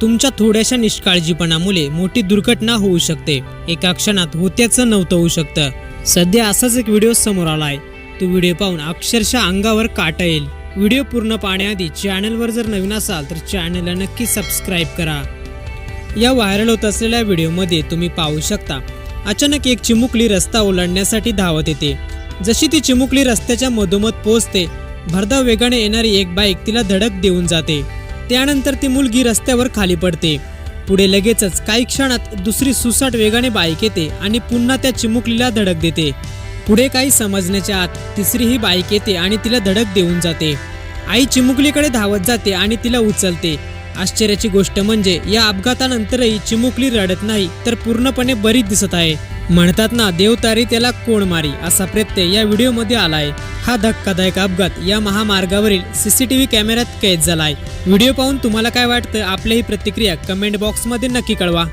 तुमच्या थोड्याशा निष्काळजीपणामुळे मोठी दुर्घटना होऊ शकते. एका क्षणात होत्याचं नव्हतं होऊ शकतं. सध्या असाच एक व्हिडिओ समोर आला आहे तो व्हिडिओ पाहून अक्षरशः अंगावर काटा येईल. व्हिडिओ पूर्ण पाहण्याआधी चॅनलवर जर नवीन असाल तर चॅनलला नक्की सबस्क्राईब करा. या व्हायरल होत असलेल्या व्हिडिओमध्ये तुम्ही पाहू शकता अचानक एक चिमुकली रस्ता ओलांडण्यासाठी धावत येते. जशी ती चिमुकली रस्त्याच्या मधोमध पोहोचते भरधाव वेगाने येणारी एक बाईक तिला धडक देऊन जाते. त्यानंतर ती मुलगी रस्त्यावर खाली पडते. पुढे लगेचच काही क्षणात दुसरी सुसाट वेगाने बाईक येते आणि पुन्हा त्या चिमुकलीला धडक देते. पुढे काही समजण्याच्या आत तिसरी ही बाईक येते आणि तिला धडक देऊन जाते. आई चिमुकलीकडे धावत जाते आणि तिला उचलते. आश्चर्याची गोष्ट म्हणजे या अपघातानंतरही चिमुकली रडत नाही तर पूर्णपणे बरीच दिसत आहे. म्हणतात ना देवतारी त्याला कोण मारी असा प्रत्यय या व्हिडिओमध्ये आलाय. हा धक्कादायक अपघात या महामार्गावरील सीसीटीव्ही कॅमेऱ्यात कैद झालाय. व्हिडिओ पाहून तुम्हाला काय वाटतं? आपल्याही प्रतिक्रिया कमेंट बॉक्समध्ये नक्की कळवा.